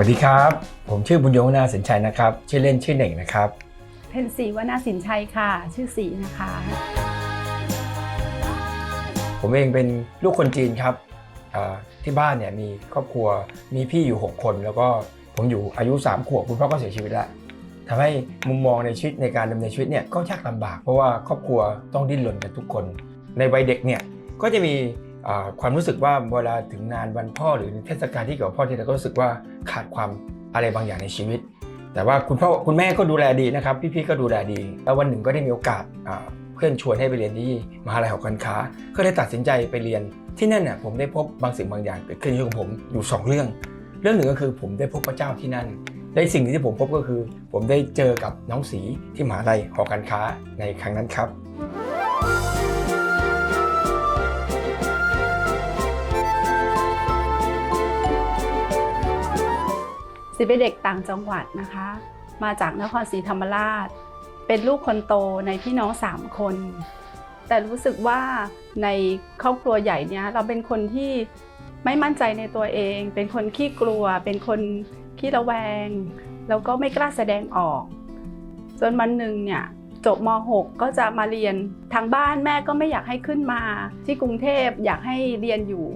วัสดีครับ ผมชื่อบุญยงนาสินชัยนะครับ ชื่อเล่นชื่อเหน่งนะครับ เพนสีวนาสินชัยค่ะ ชื่อสีนะคะ ผมเองเป็นลูกคนจีนครับอ่าที่บ้านเนี่ยมีครอบครัวมีพี่อยู่ 6 คน แล้วก็ผมอยู่อายุ 3 ขวบคุณพ่อก็เสียชีวิตแล้วทำให้มุมมองในชีวิตในการดำเนินชีวิตเนี่ยก็ยากลำบากเพราะว่าครอบครัวต้องดิ้นรนกันทุกคน ในวัยเด็กเนี่ยก็จะมีอ่า ความรู้สึกว่าเวลาถึงงานวันพ่อหรือเทศกาลที่เกี่ยวกับพ่อที่เราก็รู้สึกว่าขาดความอะไรบางอย่างในชีวิต แต่ว่าคุณพ่อคุณแม่ก็ดูแลดีนะครับ พี่ๆก็ดูแลดี แล้ววันหนึ่งก็ได้มีโอกาสเพื่อนชวนให้ไปเรียนที่มหาลัยหอการค้า ก็ได้ตัดสินใจไปเรียนที่นั่นน่ะผมได้พบบางสิ่งบางอย่างเกิดขึ้นในชีวิตของผมอยู่สองเรื่อง เรื่องหนึ่งก็คือผมได้พบพระเจ้าที่นั่นและสิ่งที่ผมพบก็คือ ผมได้เจอกับน้องสีที่มหาลัยหอการค้าในครั้งนั้นครับ สีเป็นเด็กต่างจังหวัดนะคะ มาจากนครศรีธรรมราช เป็นลูกคนโตในพี่น้องสามคน แต่รู้สึกว่าในครอบครัวใหญ่เนี้ยเราเป็นคนที่ไม่มั่นใจในตัวเอง เป็นคนขี้กลัว เป็นคนขี้ระแวง แล้วก็ไม่กล้าแสดงออก จนวันหนึ่งเนี่ยจบม .6 ก็จะมาเรียนทางบ้านแม่ก็ไม่อยากให้ขึ้นมา ที่กรุงเทพอยากให้เรียนอยู่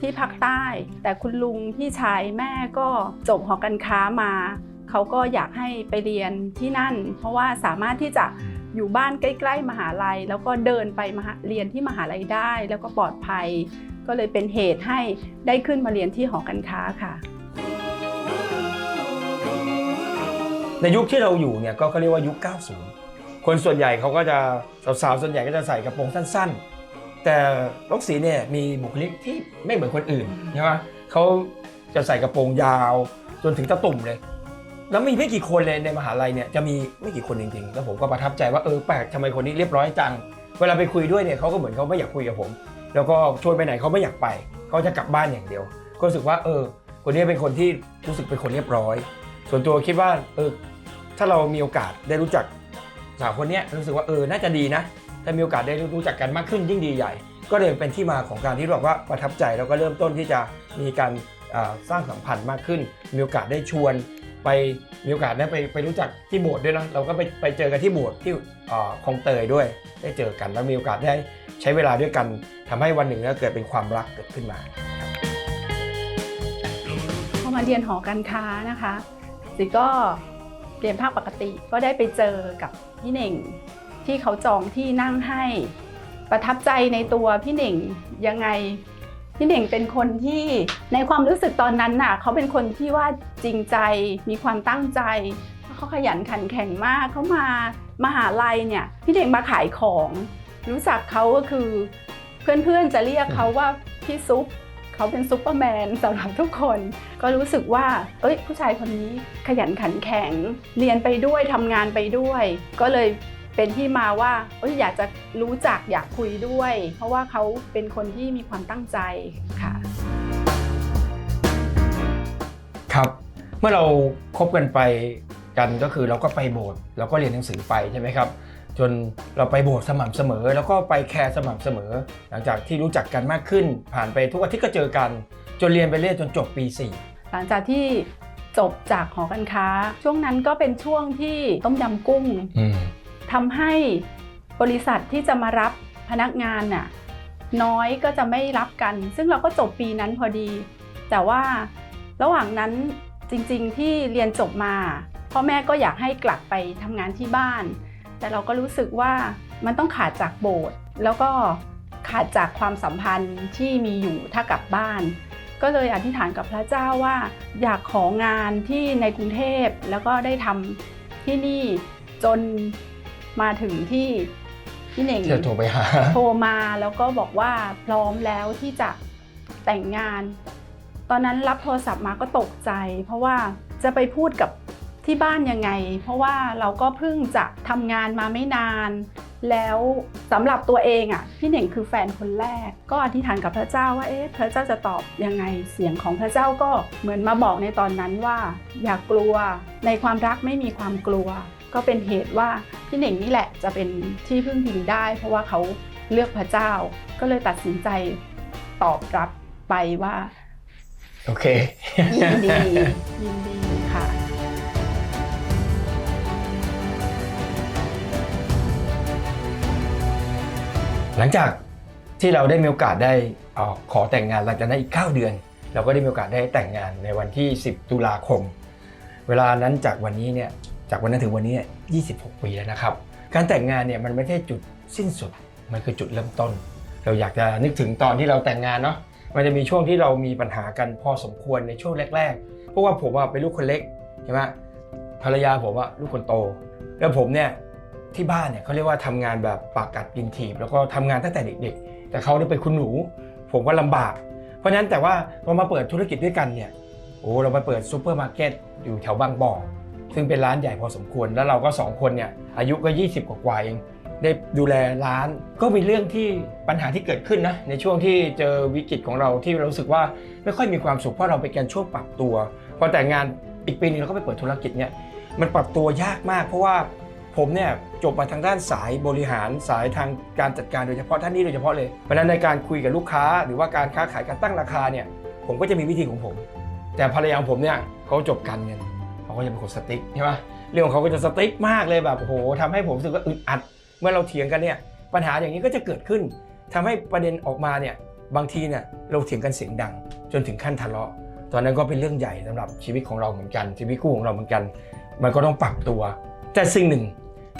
ที่ภาคใต้ แต่คุณลุงพี่ชายแม่ก็จบหอการค้ามา เขาก็อยากให้ไปเรียนที่นั่น เพราะว่าสามารถที่จะอยู่บ้านใกล้ ๆ มหาลัย แล้วก็เดินไปมหาเรียนที่มหาลัยได้ แล้วก็ปลอดภัย ก็เลยเป็นเหตุให้ได้ขึ้นมาเรียนที่หอการค้าค่ะ ในยุคที่เราอยู่เนี่ยก็เขาเรียกว่ายุค 90 คนส่วนใหญ่เขาก็จะสาวๆส่วนใหญ่ก็จะใส่กระโปรงสั้นๆ แต่น้องสีเนี่ยมีบุคลิกที่ไม่เหมือนคนอื่นใช่ไหมเขาจะใส่กระโปรงยาวจนถึงตะตุ่มเลย แล้วมีไม่กี่คนเลยในมหาลัยเนี่ยจะมีไม่กี่คนจริงๆ แล้วผมก็ประทับใจว่าเออแปลกทำไมคนนี้เรียบร้อยจัง เวลาไปคุยด้วยเนี่ยเขาก็เหมือนเขาไม่อยากคุยกับผม แล้วก็ชวนไปไหนเขาไม่อยากไปเขาจะกลับบ้านอย่างเดียว ก็รู้สึกว่าเออ คนนี้เป็นคนที่รู้สึกเป็นคนเรียบร้อย ส่วนตัวคิดว่าเออถ้าเรามีโอกาสได้รู้จักสาวคนเนี้ยรู้สึกว่าเออน่าจะดีนะ ถ้ามีโอกาสได้รู้จักกันมากขึ้นยิ่งดีใหญ่ ก็เลยเป็นที่มาของการที่บอกว่าประทับใจแล้วก็เริ่มต้นที่จะมีการสร้างสัมพันธ์มากขึ้น มีโอกาสได้ชวนไปมีโอกาสได้ไปไปรู้จักที่โบสถ์ด้วยนะเราก็ไปไปเจอกันที่โบสถ์ที่คลองเตยด้วย ได้เจอกันแล้วมีโอกาสได้ใช้เวลาด้วยกันทำให้วันหนึ่งก็เกิดเป็นความรักเกิดขึ้นมาพอมาเรียนหอการค้านะคะสิก็เรียนภาคปกติก็ได้ไปเจอกับพี่เน่ง ที่เขาจองที่นั่งให้ ประทับใจในตัวพี่เน่งยังไงพี่เน่งเป็นคนที่ในความรู้สึกตอนนั้นน่ะเขาเป็นคนที่ว่าจริงใจมีความตั้งใจเขาขยันขันแข็งมากเขามามหาลัยเนี่ยพี่เน่งมาขายของ รู้จักเขาก็คือ เพื่อนๆจะเรียกเขาว่าพี่ซุปเขาเป็นซุปเปอร์แมนสำหรับทุกคน ก็รู้สึกว่า เอ้ย ผู้ชายคนนี้ขยันขันแข็ง เรียนไปด้วยทำงานไปด้วย ก็เลย เป็นที่มาว่าเอ้ยอยากจะรู้จักอยากคุยด้วย เพราะว่าเขาเป็นคนที่มีความตั้งใจค่ะ ครับ เมื่อเราคบกันไปกันก็คือเราก็ไปโบสถ์เราก็เรียนหนังสือไปใช่ไหมครับ จนเราไปโบสถ์สม่ำเสมอ แล้วก็ไปแคร์สม่ำเสมอ หลังจากที่รู้จักกันมากขึ้น ผ่านไปทุกอาทิตย์ก็เจอกัน จนเรียนไปเรื่อยจนจบปี 4 หลังจากที่จบจากหอการค้า ช่วงนั้นก็เป็นช่วงที่ต้มยำกุ้งอืม ทำให้บริษัทที่จะมารับพนักงานน่ะน้อยก็จะไม่รับกัน ซึ่งเราก็จบปีนั้นพอดี แต่ว่าระหว่างนั้นจริงๆที่เรียนจบมาพ่อแม่ก็อยากให้กลับไปทำงานที่บ้าน แต่เราก็รู้สึกว่ามันต้องขาดจากโบสถ์แล้วก็ขาดจากความสัมพันธ์ที่มีอยู่ถ้ากลับบ้าน ก็เลยอธิษฐานกับพระเจ้าว่า อยากของานที่ในกรุงเทพแล้วก็ได้ทำที่นี่จน มาถึงที่พี่เน่งที่จะโทรไปหา โทรมาแล้วก็บอกว่าพร้อมแล้วที่จะแต่งงาน ตอนนั้นรับโทรศัพท์มาก็ตกใจ เพราะว่าจะไปพูดกับที่บ้านยังไง เพราะว่าเราก็เพิ่งจะทำงานมาไม่นาน แล้วสำหรับตัวเองอะพี่เหน่งคือแฟนคนแรก ก็อธิษฐานกับพระเจ้าว่าเอ๊ะพระเจ้าจะตอบยังไงเสียงของพระเจ้าก็เหมือนมาบอกในตอนนั้นว่า อย่ากลัวในความรักไม่มีความกลัว ก็เป็นเหตุว่าพี่เหน่งนี่แหละจะเป็นที่พึ่งพิงได้ เพราะว่าเขาเลือกพระเจ้า ก็เลยตัดสินใจตอบรับไปว่า โอเค ยินดี ยินดีค่ะ หลังจากที่เราได้มีโอกาสได้เอ่อขอแต่งงานหลังจากนั้นอีก 9 เดือน เราก็ได้มีโอกาสได้แต่งงานในวันที่ 10 ตุลาคม เวลานั้นจากวันนี้เนี่ย จากวันนั้นถึงวันนี้ 26 ปีแล้วนะครับ การแต่งงานเนี่ยมันไม่ใช่จุดสิ้นสุด มันคือจุดเริ่มต้น เราอยากจะนึกถึงตอนที่เราแต่งงานเนาะ มันจะมีช่วงที่เรามีปัญหากันพอสมควรในช่วงแรกๆ เพราะว่าผมอะเป็นลูกคนเล็กใช่ไหมภรรยาผมอะลูกคนโต แล้วผมเนี่ยที่บ้านเนี่ยเขาเรียกว่าทำงานแบบปากกัดกินถีบ แล้วก็ทำงานตั้งแต่เด็กๆ แต่เขาเนี่ยเป็นคุณหนู ผมก็ลำบาก เพราะฉะนั้นแต่ว่าพอมาเปิดธุรกิจด้วยกันเนี่ย โอ้เรามาเปิดซูเปอร์มาร์เก็ตอยู่แถวบางบ่อ ซึ่งเป็นร้านใหญ่พอสมควร แล้วเราก็สองคนเนี่ยอายุก็ 20 กว่าๆเอง ได้ดูแลร้าน ก็มีเรื่องที่ปัญหาที่เกิดขึ้นนะในช่วงที่เจอวิกฤตของเราที่เรารู้สึกว่าไม่ค่อยมีความสุขเพราะเราเป็นการช่วงปรับตัวพอแต่งงานอีกปีนึงเราก็ไปเปิดธุรกิจเนี่ยมันปรับตัวยากมาก เพราะว่าผมเนี่ยจบมาทางด้านสายบริหารสายทางการจัดการโดยเฉพาะท่านนี้โดยเฉพาะเลยเพราะนั้นในการคุยกับลูกค้า หรือว่าการค้าขายการตั้งราคาเนี่ยผมก็จะมีวิธีของผม แต่ภรรยาของผมเนี่ยเขาจบการเงิน เขาก็จะเป็นคนสติ๊กใช่ไหมเรื่องของเขาก็จะสติ๊กมากเลยแบบโอ้โหทำให้ผมรู้สึกว่าอึดอัด เมื่อเราเถียงกันเนี่ยปัญหาอย่างนี้ก็จะเกิดขึ้นทำให้ประเด็นออกมาเนี่ยบางทีเนี่ยเราเถียงกันเสียงดัง จนถึงขั้นทะเลาะ ตอนนั้นก็เป็นเรื่องใหญ่สำหรับชีวิตของเราเหมือนกัน ชีวิตคู่ของเราเหมือนกัน มันก็ต้องปรับตัว แต่สิ่งหนึ่ง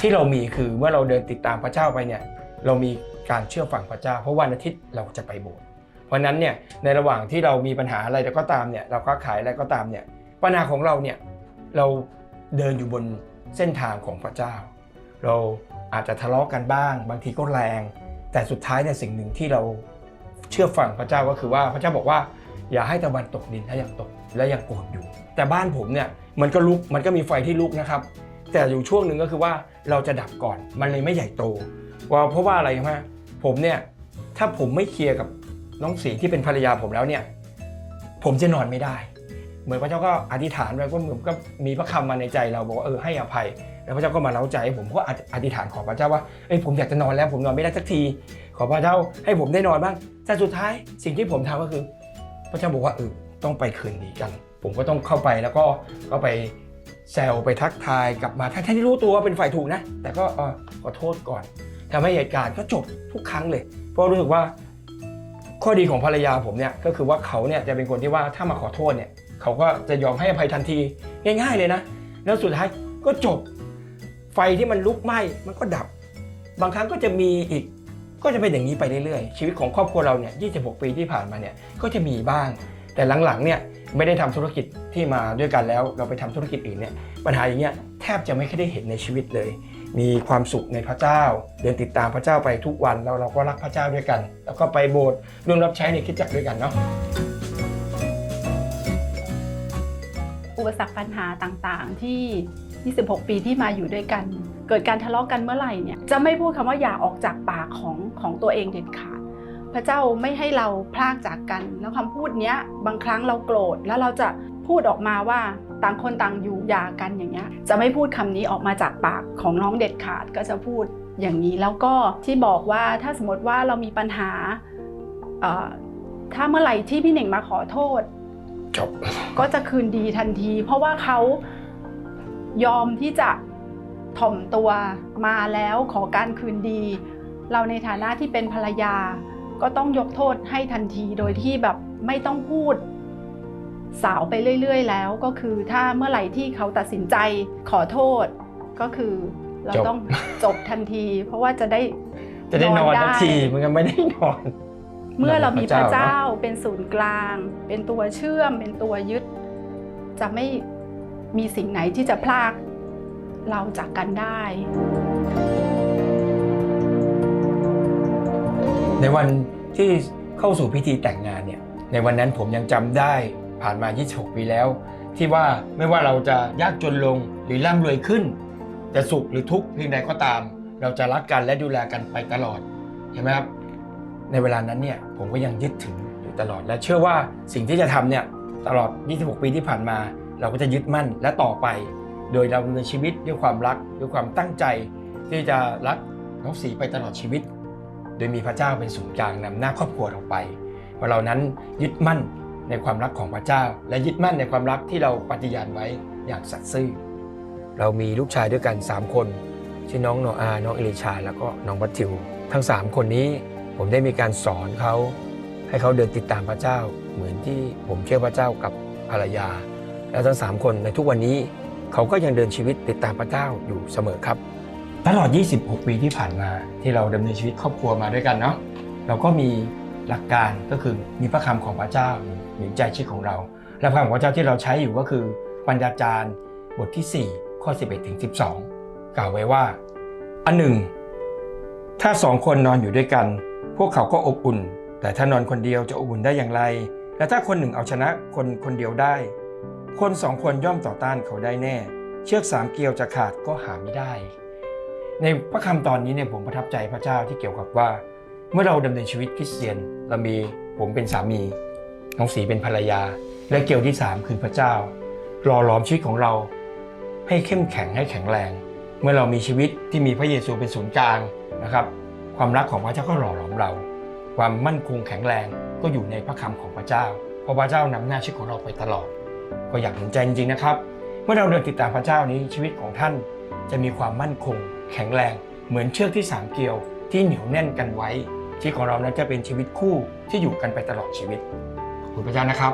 ที่เรามีคือเมื่อเราเดินติดตามพระเจ้าไปเนี่ยเรามีการเชื่อฟังพระเจ้า เพราะวันอาทิตย์เราจะไปโบสถ์เพราะฉะนั้นเนี่ยในระหว่างที่เรามีปัญหาอะไรก็ตามเนี่ยเราก็ขายอะไรก็ตามเนี่ยปัญหาของเราเนี่ย เราเดินอยู่บนเส้นทางของพระเจ้า เราอาจจะทะเลาะกันบ้าง บางทีก็แรง แต่สุดท้ายเนี่ยสิ่งหนึ่งที่เราเชื่อฟังพระเจ้าก็คือว่าพระเจ้าบอกว่า อย่าให้ตะวันตกดินถ้ายังตกและยังโกรธอยู่ แต่บ้านผมเนี่ยมันก็ลุกมันก็มีไฟที่ลุกนะครับ แต่อยู่ช่วงหนึ่งก็คือว่าเราจะดับก่อนมันเลยไม่ใหญ่โตว่าเพราะว่าอะไรรู้ไหมผมเนี่ยถ้าผมไม่เคลียร์กับน้องสีที่เป็นภรรยาผมแล้วเนี่ย ผมจะนอนไม่ได้ เหมือนพระเจ้าก็อธิษฐานไว้ว่าเหมือนก็มีพระคำมาในใจเราบอกว่าเออให้อภัย แล้วพระเจ้าก็มาเล้าใจให้ผมก็อธิษฐานขอพระเจ้าว่าเอ้ยผมอยากจะนอนแล้วผมนอนไม่ได้สักที ขอพระเจ้าให้ผมได้นอนบ้างแต่สุดท้ายสิ่งที่ผมทำก็คือ พระเจ้าบอกว่าเออต้องไปคืนดีกัน ผมก็ต้องเข้าไปแล้วก็ก็ไปแซวไปทักทายกลับมาทั้งที่รู้ตัวว่าเป็นฝ่ายถูกนะ แต่ก็ขอโทษก่อนทำให้เหตุการณ์ก็จบทุกครั้งเลย เพราะรู้สึกว่าข้อดีของภรรยาผมเนี่ยก็คือว่าเขาเนี่ยจะเป็นคนที่ว่าถ้ามาขอโทษเนี่ย เขาก็จะยอมให้อภัยทันทีง่าย ๆ เลยนะ แล้วสุดท้ายก็จบไฟที่มันลุกไหม้มันก็ดับ บางครั้งก็จะมีอีกก็จะเป็นอย่างนี้ไปเรื่อยๆ ชีวิตของครอบครัวเราเนี่ย 26 ปีที่ผ่านมาเนี่ย ก็จะมีบ้าง แต่หลังๆ เนี่ย ไม่ได้ทำธุรกิจที่มาด้วยกันแล้ว เราไปทำธุรกิจอื่นเนี่ย ปัญหาอย่างเงี้ยแทบจะไม่เคยได้เห็นในชีวิตเลย มีความสุขในพระเจ้า เดินติดตามพระเจ้าไปทุกวัน แล้วเราก็รักพระเจ้าด้วยกัน แล้วก็ไปโบสถ์ร่วมรับใช้ในคิดจักรด้วยกันเนาะ อุปสรรคปัญหาต่างๆ ที่ 26 ปีที่มาอยู่ด้วยกัน เกิดการทะเลาะกันเมื่อไหร่เนี่ยจะไม่พูดคำว่าอย่าออกจากปากของของตัวเองเด็ดขาดพระเจ้าไม่ให้เราพลากจากกัน แล้วคำพูดเนี้ยบางครั้งเราโกรธแล้วเราจะพูดออกมาว่าต่างคนต่างอยู่อย่ากันอย่างเงี้ยจะไม่พูดคำนี้ออกมาจากปากของน้องเด็ดขาดก็จะพูดอย่างนี้แล้วก็ที่บอกว่าถ้าสมมติว่าเรามีปัญหาถ้าเมื่อไหร่ที่พี่เหน่งมาขอโทษ จบก็จะคืนดีทันที เพราะว่าเขายอมที่จะถ่อมตัวมาแล้วขอการคืนดี เราในฐานะที่เป็นภรรยา ก็ต้องยกโทษให้ทันทีโดยที่แบบไม่ต้องพูดสาวไปเรื่อย ๆ แล้วก็คือถ้าเมื่อไหร่ที่เขาตัดสินใจขอโทษก็คือเราจบ ต้องจบทันที เพราะว่าจะได้ จะได้นอนนอนได้นาที มันก็ไม่ได้นอน เมื่อเรามีพระพระเจ้าเจ้าเป็นศูนย์กลาง เป็นตัวเชื่อม เป็นตัวยึด จะไม่มีสิ่งไหนที่จะพลากเราจากกันได้ ในวันที่เข้าสู่พิธีแต่งงานเนี่ย ในวันนั้นผมยังจำได้ผ่านมา 26 ปีแล้ว ที่ว่าไม่ว่าเราจะยากจนลงหรือร่ำรวยขึ้น จะสุขหรือทุกข์เพียงใดก็ตาม เราจะรักกันและดูแลกันไปตลอดเห็นไหมครับ ในเวลานั้นเนี่ยผมก็ยังยึดถืออยู่ตลอดและเชื่อว่าสิ่งที่จะทำเนี่ยตลอด 26 ปีที่ผ่านมา เราก็จะยึดมั่นและต่อไป โดยเราดำเนินชีวิตด้วยความรักด้วยความตั้งใจ ที่จะรักน้องสีไปตลอดชีวิต โดยมีพระเจ้าเป็นศูนย์กลางนำหน้าครอบครัวเราไปว่าเรานั้นยึดมั่นในความรักของพระเจ้า และยึดมั่นในความรักที่เราปฏิญาณไว้อย่างสัตย์ซื่อเรามีลูกชายด้วยกัน 3 คนชื่อน้องโนอา น้องเอลิชา แล้วก็น้องบัตทิว ทั้ง 3 คนนี้ ผมได้มีการสอนเขาให้เขาเดินติดตามพระเจ้า เหมือนที่ผมเชื่อพระเจ้ากับภรรยา และทั้ง3คนในทุกวันนี้เขาก็ยังเดินชีวิตติดตามพระเจ้าอยู่เสมอครับ ตลอด 26 ปีที่ผ่านมาที่เราดำเนินชีวิตครอบครัวมาด้วยกันเนาะเราก็มีหลักการก็คือมีพระคำของพระเจ้าหนุนใจชีวิตของเราและพระคำของพระเจ้าที่เราใช้อยู่ก็คือปัญญาจารย์บทที่ 4 ข้อ 11ถึง12 กล่าวไว้ว่า อันหนึ่ง ถ้าสองคนนอนอยู่ด้วยกัน พวกเขาก็อบอุ่น แต่ถ้านอนคนเดียวจะอบอุ่นได้อย่างไร และถ้าคนหนึ่งเอาชนะคนคนเดียวได้ คนสองคนย่อมต่อต้านเขาได้แน่ เชือกสามเกลียวจะขาดก็หาไม่ได้ ในพระคำตอนนี้เนี่ยผมประทับใจพระเจ้าที่เกี่ยวกับว่า เมื่อเราดำเนินชีวิตคริสเตียนเรามีผมเป็นสามีน้องสีเป็นภรรยา และเกลียวที่สามคือพระเจ้ารอล้อมชีวิตของเราให้เข้มแข็งให้แข็งแรง เมื่อเรามีชีวิตที่มีพระเยซูเป็นศูนย์กลางนะครับ ความรักของพระเจ้าก็หล่อหลอมเรา ความมั่นคงแข็งแรงก็อยู่ในพระคำของพระเจ้า เพราะพระเจ้านำหน้าชีวิตของเราไปตลอด ก็อยากเห็นใจจริงๆนะครับ เมื่อเราเดินติดตามพระเจ้านี้ชีวิตของท่าน จะมีความมั่นคง แข็งแรง เหมือนเชือกที่สามเกลียว ที่เหนียวแน่นกันไว้ชีวิตของเรานั้นจะเป็นชีวิตคู่ที่อยู่กันไปตลอดชีวิตขอบคุณพระเจ้านะครับ